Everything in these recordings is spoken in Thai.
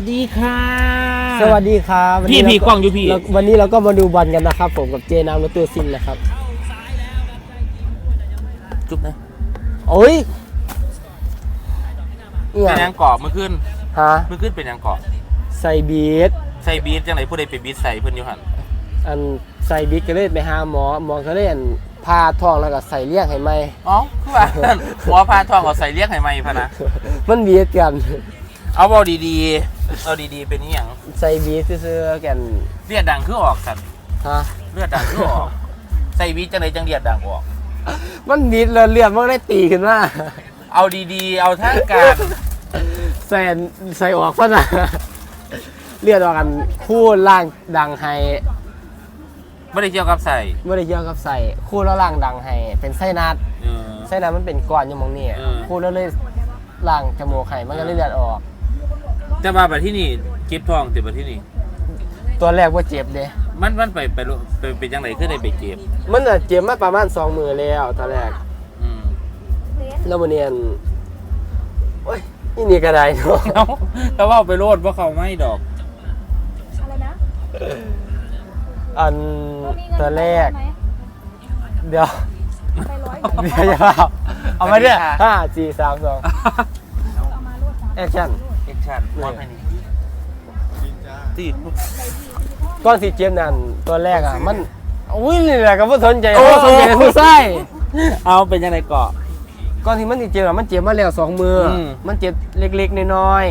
วัสดีค่ะ สวัสดีครับวันพี่นี้พี่เรากล้องอยู่พี่ เราวันนี้เราก็มาดูบอลกันนะครับ ผมกับเจนามและตัวซิงนะครับจุ๊บนะโอ้ยเนี่เป็นยยังเกาะมือขึ้นฮะมือขึ้นเป็นยังเกาะใส่บีทใส่บีทจังไหนผู้ใดไปบีทใส่เพิ่นอยู่หันอันใส่บีทก็เลยไปหาหมอหมอก็เลยอันพาท้องแล้วก็ใส่เลี้ยงให้ไหม อ๋อคือว่าหัวพาทองเอาใส่เรียกให้ไหมพะนะมันบีทกัน เอาเอาดีๆ เอาดีๆ เป็นนี่ยังใส่บีทซื้อๆกันเลือดดังคือออกสันฮะเลือดดังคือออก ใส่บีทจังไหนจังเลือดดังออก มันบีทแล้วเลือดมันก็ได้ตีขึ้นมาเอาดีๆ เอาทางการใส่อันใส่ออกพะนะเลือดออกกันคู่ล่างดังให้ไม่ได้เกี่ยวกับใส่ไม่ได้เกี่ยวกับใส่คู่แล้วล่างดังให้เป็นไส้นัดเออ ไส้น้ำมันเป็นก้อนอยู่หมองนี่เออพูดแล้วเลยล่างจมูกไข่มันก็เลยเลือดออก แต่ว่าแบบที่นี่เก็บทองติดแบบที่นี่ ตัวแรกว่าเจ็บเด้มันมันไปไปไปเป็นจังไหนคือได้ไปเก็บมันน่ะเจ็บมาประมาณสองมือแล้วตอนแรก อืมแล้ววันเนียนโอ้ยนี่นี่ก็ได้เนาะเอาแต่ว่าเอาไปโลดว่าเขาไม่ดอก อะไรนะอันมีเงินตัวแรก ไหมเดี๋ยวไปร้อยเดี๋ยวจะเอาเอามาเนี่ยสวัสดีค่ะห้าสี่สามสองเอามาลวดแอคชั่นเอ็กชันมอบให้นี่ตีก้อนสีเจ็บนั่นตัวแรกอะมันอุ้ยนี่แหละก็ไม่สนใจโอ้ไม่สนใจผู้ใส่เอาเป็นยังไงเกาะก้อนที่มันสิเจ็บอะมันเจ็บมาแล้วสองมืออม มันเจ็บเล็กๆน้อย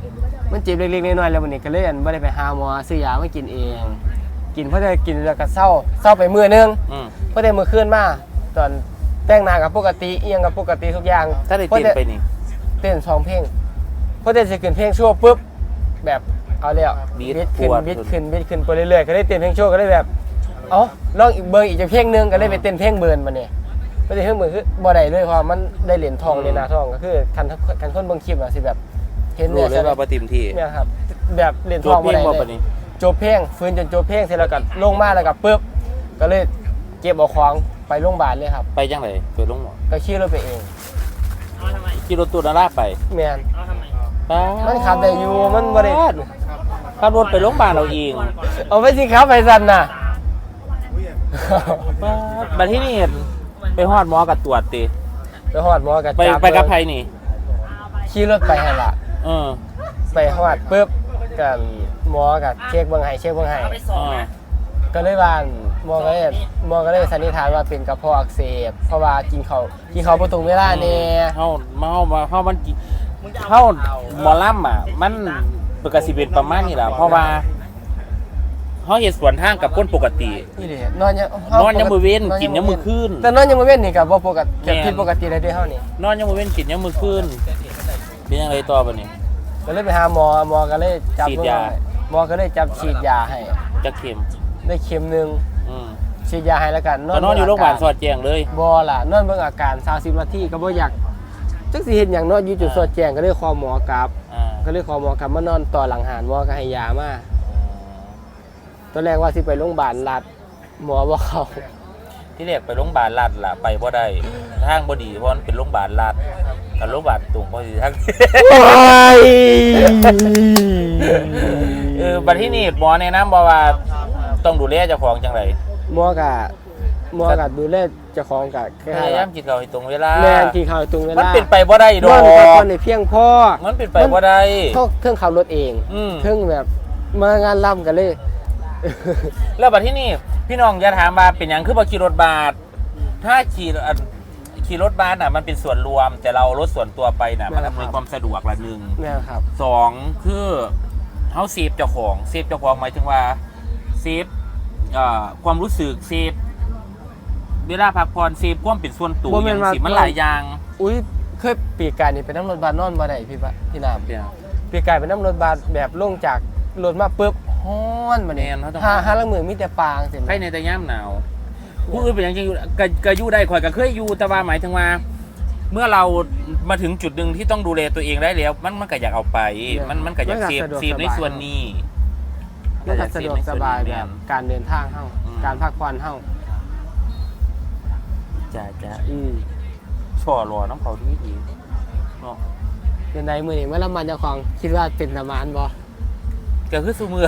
ๆมันเจ็บเล็กๆน้อยๆแล้ววันนี้ก็เลยอันไม่ได้ไปหาหมอซื้อยามากินเอง กินเพราะได้กินแล้วก็เศร้าเศร้าไปมือนึงอืมเพราะได้มือขึ้นมาตอนแต่งหน้ากับปกติเอียงกับปกติทุกอย่างถ้าได้พอเต้นไปนี่ เต้นสองเพลง เพราะได้จะขึ้นเพลงชั่วปุ๊บแบบเอาแล้วบีทบิดปขึ้นวดบิดขึ้นบิดขึ้นไปเรื่อยๆก็ได้เต้นเพลงชั่วก็ได้แบบเอ้าลองอีกเบิร์อีกจะเพลงหนึงก็เลยไปเต้นเพลงเบิร์นมาเนี่ยไม่ได้เพลงเบิร์นคือบ่ได้เลยเพราะมันได้เหรียญทองในหนาทองก็คือคันคันคนเบิ่งคลิปอะสิแบบเห็นรู้เนี่ยเลยว่าปฏิมทีเนี่ยครับ แบบเหรียญจทบองเพลบ่งได้ว่าเลปะย นี่จบเพลงฟื้นจนจบเพลงเสร็จแล้วก็ลงมาแล้วก็ปุ๊บก็เลยเก็บเอาของไปโรงพยาบาลเลยครับ ไปจังไหนไปลงหมอก็ขี่รถไปเองขี่รถตู้นาราไปแม่นป๊ามั นขับได้อยู่มันบ่ได้ขับรถไปโรงพยาบาลเราเองเอาไปสิครับไปสั่นน่ะป๊าดบัดที่นี่ไปฮอดหมอกับตรวจติไปฮอดหมอกับไปจับไปกับไผนี่ขี่รถไปให้ล่ะเออ ไปฮอดปุ๊บกันหมอกับเช็คเบิ่งให้เช็คเบิ่งให้เออก็เลยว่าหมอก็เลยหมอก็เลยสันนิษฐานว่าเป็นกระเพาะอักเสบเพราะว่ากินเขาวกินเขาวบ่ตรงเวลาแน่เฮามาเฮามาเฮามันกิ เฮาหมอลำอะ มันปกติเป็นประมาณนี้ล่ะเพราะว่าเฮาเฮ็ดสวนทางกับคนปกติ นี่ดินอนยังนอนยังมื้อเว้นกินยังมื้อคืนแต่นอนยังมื้อเว้นนี่ก็บ่ปกติแม่นผิดปกติเลยเด้อเฮานี่นอนยังบ่เว้นกินยังมื้อคืนเป็นยังไงต่อบัดนี้ก็เลยไปหาหมอหมอก็เลยจับฉีดยาหมอก็เลยจับฉีดยาให้จักเข็มได้เข็มหนึงอืมฉีดยาให้แล้วกันก็นอนอยู่โรงพยาบาลสอดแจ้งเลยบ่ล่ะนอนเบิ่งอาการ30นาทีก็บ่อยาก จักสิเฮ็ดหยังเนาะอยู่จุดสอดแจ้งก็เลยขอหมอกลับ อ่าก็เลยขอหมอกลับมานอนต่อหลังหารหมอก็ให้ยามาตอนแรกว่าสิไปโรงพยาบาลรัฐหมอบ่เข้าที่แรกไปโรงพยาบาลรัฐล่ะไปบ่ได้ทางบ่ดีเพราะมันเป็นโรงพยาบาลรัฐกับโรงพยาบาลตุงบ่สิทาง เออบัดที่นี่หมอแนะนำบ่ว่าต้องดูแลเจ้าของจังไดหมอก็ หมอก็ดูแลเจ้าของก็คพล้ายยาๆยาว่ามกินข้าวให้ตรงเวลา แม่นกินข้าวตรงเวลามันเป็นไปบ่ได้ดนออนพักผ่อนกให้เพียงพอมันเป็นไปบ่ได้ เท่าเครื่องขับรถเองอืม เครื่องแบบมางานล่ำกันเลย แล้วบัดที่นี่พี่น้องอย่าถามว่าเป็นหยังคือบ่ขี่รถบัสถ้าขี่อันขี่รถบัสน่ะมันเป็นส่วนรวม แต่เรารถส่วนตัวไปน่ะมันอำนวยความสะดวกละหนึงแม่ครับ สองคือเฮาเซฟเจ้าของเซฟเจ้าของหมายถึงว่าเซฟเอ่อความรู้สึกเซฟ เวลาพักผ่อนเซฟความเป็นส่วนตัวบ่อแม่ย่านงว่า สิมันหลายอย่างอุ้ยเคยปีกายนี่ไปนั่งรถบัสนอนมาได้พี่ปะพี่นามเดี๋ยว ปีกายไปนั่งรถบัสแบบลงจากรถมาปุ๊บฮ้อนมาเนี่ยแม่นเขาต้อง ห้าห้าละมือมีแต่ปางเต็มใครในแต่ย่ามหนาวผู้อื่นเป็นหยังจะอยู่ก็ก็อยู่ได้ข่อยก็เคยอยู่แต่ว่าหมายถึงว่า เมื่อเรามาถึงจุดหนึ่งที่ต้องดูแลตัวเองได้แล้ว มันมันก็อยากเอาไป มันมันก็อยากเซฟเซฟในส่วนนี้ มันก็สะดวกสบายแบบการเดินทางเฮาอืม การพักผ่อนเฮา จ้าจ้าอืมช่อรอน้ำเขาดีดีเนาะเป็นไดมือนี่เมื่อละมันเจ้าของคิดว่าเป็นประมาณบ่ก็คือซูมือ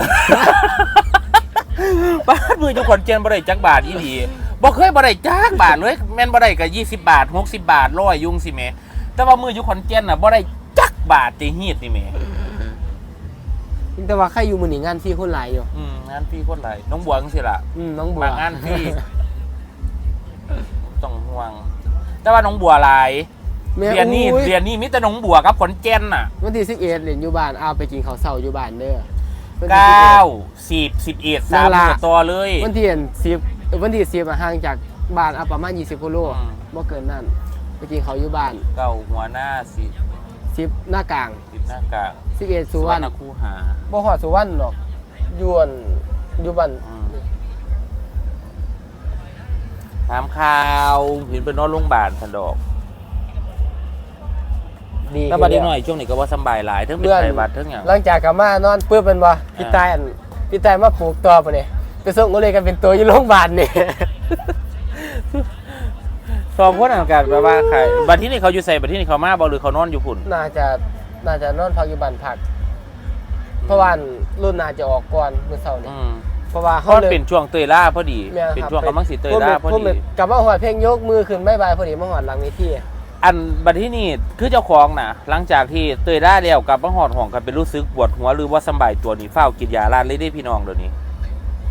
บ้านมืออยู่ขอนแก่นบ่ได้จักบาทอีหลีบ่เคยบ่ได้จักบาทเลยแม่นบ่ได้ก็20 บาท 60 บาทร้อยยุงสิแหม่แต่ว่ามืออยู่ขอนแก่นน่ะบ่ได้จักบาทจะฮีดนี่แหม่แต่ว่าใครอยู่มือนี่งานที่คนหลายอยู่อืมงานพี่คนหลายน้องบัวจังซี่ล่ะ อืมน้องบัวบางงานพี่ต้อง ห่วง แต่ว่าน้องบัวหลายแม่เรียนนี่อุ้ยเรียนนี่มีแต่น้องบัวกับขอนแก่นน่ะวันที่สิบเอ็ดเรียนอยู่บ้านเอาไปกินข้าวเช้าอยู่บ้านเด้อวันที่เก้าสิบสิบเอ็ดสามนั่นล่ะหมื่นตัวเลย 11วันที่สิบวันที่สิบห่างจากบ้านเอาประมาณยี่สิบกิโลอืม บ่เกินนั่นไปกินข้าวอยู่บ้านเก้าหัวหน้าสิบสิบหน้ากลางสิบหน้ากากสิบเอ็ดสุสุววรรรรณ ณคูหา บ่ฮอดสุวรรณหรอกอยวนอยู่บ้านอืม ถามข่าวเห็นเป็นนอนโรงพยาบาลสันดอกดีแล้วบัดนี้หน่อยช่วงนี้ก็ว่าสำบายหลายทั้งเป็นเพื่อนไข้หวัดทั้งอย่างหลังจากกลับมานอนปึ๊บเป็นบ่พี่ตายอันพี่ตายมาปลูกตัวปะเนี่ยไปส่งก็เลยกันเป็นตัวอยู่โรงพยาบาลนี่สอบคนอากาศแบบว่าใครบัดที่นี่เขาอยู่ใส่บัดที่นี่เขามาบ่หรือเขานอนอยู่พุ่นน่าจะน่าจะนอนพักอยู่บ้านพักเพราะว่ารุ่นน่าจะออกก่อนมื้อเช้านี่อืมเพ ราะว่าเพราะมันเป็นช่วงเตยล่าพอดี แม่เป็นครับช่วงกำลังสิเตยล่าพอผมดี กลับมาหอดเพลงยกมือขึ้นบายบายพอดีมาหอดหลังเวทีอันบัดที่นี่คือเจ้าของน่ะหลังจากที่เตยล่าแล้วกลับมาหอดห้องกันเป็นรู้สึกปวดหัวหรือว่าสำบายตัวนี่เฝ้าวกินยาลาดเลยได้พี่น้องเดี๋ยวนี้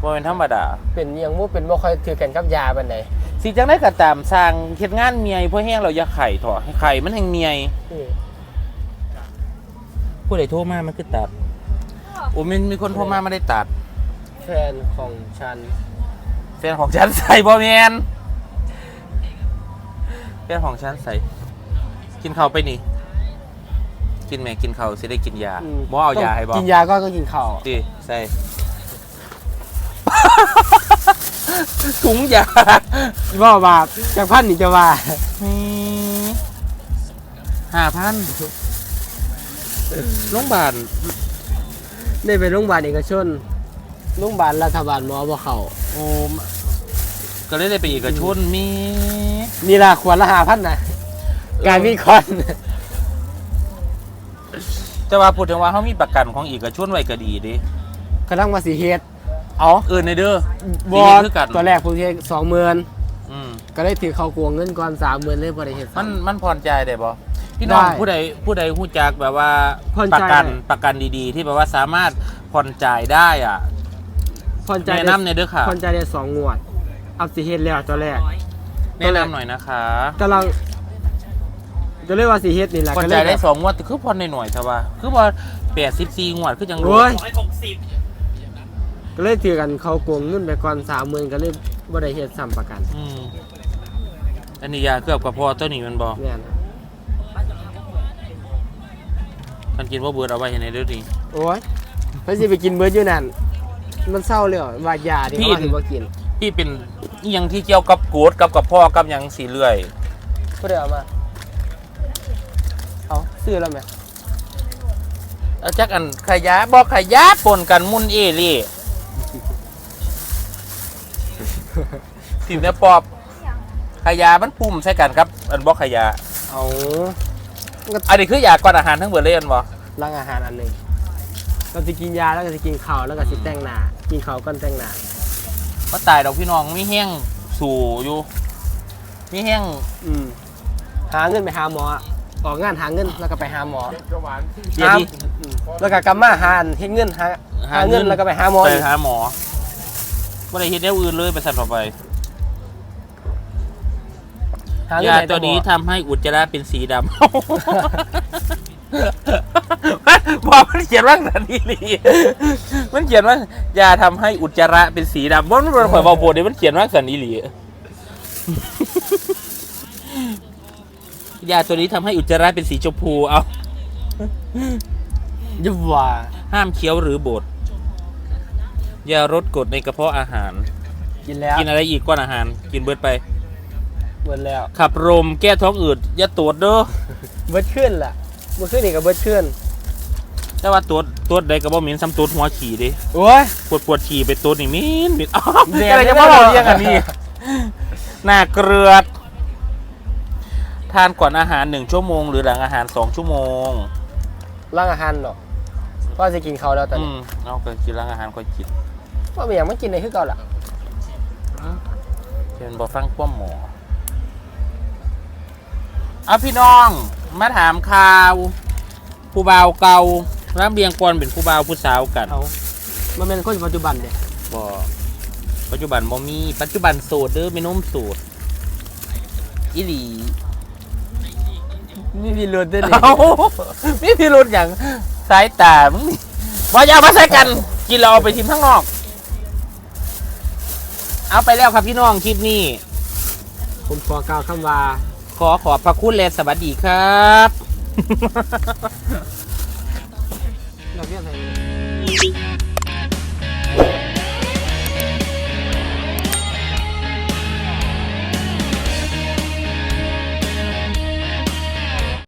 ว่าเป็นธรรมดา เป็นอยังมู้เป็นบ่ค่อยถือกันกับยาบันไดสิจังได้ก็ตามสร้างเฮ็ดงานเมียเพราะแห้งเราอย่าไข่ถอให้ไข่มันแห้งเมียอืมผู้ใดโทรมามันคือตัดโอ้มันมีคนโทรมาไม่ได้ตัด แฟนของฉัน แฟนของฉันใส่บอแมนแฟนของฉันใส่ กินข้าวไปนี่ กินแม่กินข้าวสิได้กินยาอืมบ่เอายาให้บ่กินยาก็ก็กินข้าวดิใส่ ถุงยาว่าว่าจากพันนี่จะว่าห้าพันโรงพยาบาลได้ไปโรงพยาบาลเอกชน โรงพยาบาลรัฐบาลหมอบ่เข้าโอ้มก็เลยได้ไปเอกชนมีนี่ล่ะขวดละ5,000นะการมีคอนแต่ว่าพูดถึงว่าเขามีประกันของเอกชนไว้ก็ดีเดิกำลังมาสิเฮ็ดเอาเอินในเด้อบ่ดีคือกันตัวแรกผมเฮ็ด20,000อืมก็เลยถือเขากวงเงินก่อน30,000เลยบ่ได้เฮ็ดมันมันผ่อนใจได้บ่พี่น้องได้ผู้ใดผู้ใดหู้จักแบบว่าผ่อนประจ่ายกันได้ ประกันดีๆ ที่แบบว่าสามารถผ่อนจ่ายได้อะ ผ่อนจ่ายแนะนำในอยเด้อค่ะผ่อนจ่ายได้สองงวดเอาสิเฮ็ดแล้วตัวแรก แนะนำหน่อยนะคะกำลังก็เลยว่าสิเฮ็ดนี่แหละผ่อนก็เลจ่ายยได้แบบสองงวดแต่คือผ่อนหน่อยๆแต่ว่า คือว่าแปดสิบสี่งวดคือจังโอ้ย ร้อยหกสิบก็เลยถือกันเขาโกงเงินไปก่อนสามหมื่นก็เลยบ่ได้เฮ็ดซ้ำประกันอืมอันนี้ยาเคลือบกระเพาะตัวนี้มันบอกแม่นมันกินว่าเบิดเอาไว้ให้ในเรื่องนี้โอ้ยเพิ่นสิไปกินเบิดอยู่นั่น มันเศร้าเลยเหรอว่ายาที่พี่เขาถึงบ่กินพี่เป็นอหยังที่เกี่ยวกับกูดกับกระเพาะกับหยังสีเลื่อย ผู้ใดเอามาเอาซื้อแล้วแม่เอาจักอันขยะบอกขยะปนกันมุนเอเลี่สิเนี่ยปอบ ขยะมันปุ่มใส่กันครับ อันบอกขยะเอาก็อันนี้คือยาก่อนอาหารทั้งเบิดเลยอันบ่ล้างอาหารอันหนึง ก็สิกินยาแล้วก็สิกินข้าวแล้วก็สิแต่งหน้ากินข้าวก่อนแต่งหน้าก็ตายดอกพี่น้องมีแห้งสู่อยู่มีแห้งอืมหาเงินไปหาหมอออกงานหาเงินแล้วก็ไปหาหมอเดี๋ยวนี้อืมแล้วก็กลับมาหาอันเฮ็ดเงินหาหาเงินแล้วก็ไปหาหมอไปอีกหาหมอไม่ได้เฮ็ดแนวอื่นเลยไปสั่นต่อไปหาเงินยาให้ตัวนี้หมอทำให้อุจจาระเป็นสีดำ พอมันเขียนว่าสันนิลีมันเขียนว่ายาทำให้อุจจาระเป็นสีดำมันเป็นข่อยเบาโบดเนี่ยมันเขียนว่าสันนิลียาตัวนี้ทำให้อุจจาระเป็นสีชมพูเอา อยุบว่าห้ามเคี้ยวหรือบดยาลดกรดในกระเพาะอาหาร กินแล้วกินอะไรอีกก้อนอาหาร กินเบิดไป เบิดแล้วขับลมแก้ท้องอืดอย่าตรวจเด้อ เบิดขึ้นล่ะเบิดขึ้นนี่ก็เบิดขึ้น แต่ว่าตรวจตรวจใดก็บ่เหม็นซ้ำตรวจหัวขี่ดิโอ้ยปวดปวดขี่ไปตรวจนี่เหม็นเหม็นอ้าวแดดอะไรจะมาเล่าเรื่องอันนี้หน้าเกลือดทานก่อนอาหารหนึ่งชั่วโมง หรือหลังอาหารสองชั่วโมงร่างอาหารเนาะอืพ่อจะกินเขาวแล้วตอนอืนี้มเอาก็กินร้านอาหารค่อยกินว่ามีอย่างไม่กินเลยคือเก่าล่ะเป็นบ่ฟังคว่ำหมอเอาพี่น้อง มาถามข่าว ผู้บ่าวเก่า ร่ำเบียงกวนเป็นผู้บ่าวผู้สาวกันเอามันเป็นคนปัจจุบันเด้บ่ปัจจุบันบ่มีปัจจุบันโสดเด้อไม่นุ่มโสดอีหลีนี่พี่รุดได้เลยเอ้ามีพิรุธอย่างสายตามึงนี่บ่อย่าเอามาใส่กัน กินเราเอาไปทิมข้างนอก เอาไปแล้วครับพี่น้องคลิปนี้ ผมขอกล่าวคำว่า ขอขอบพระคุณและสวัสดีครับ เร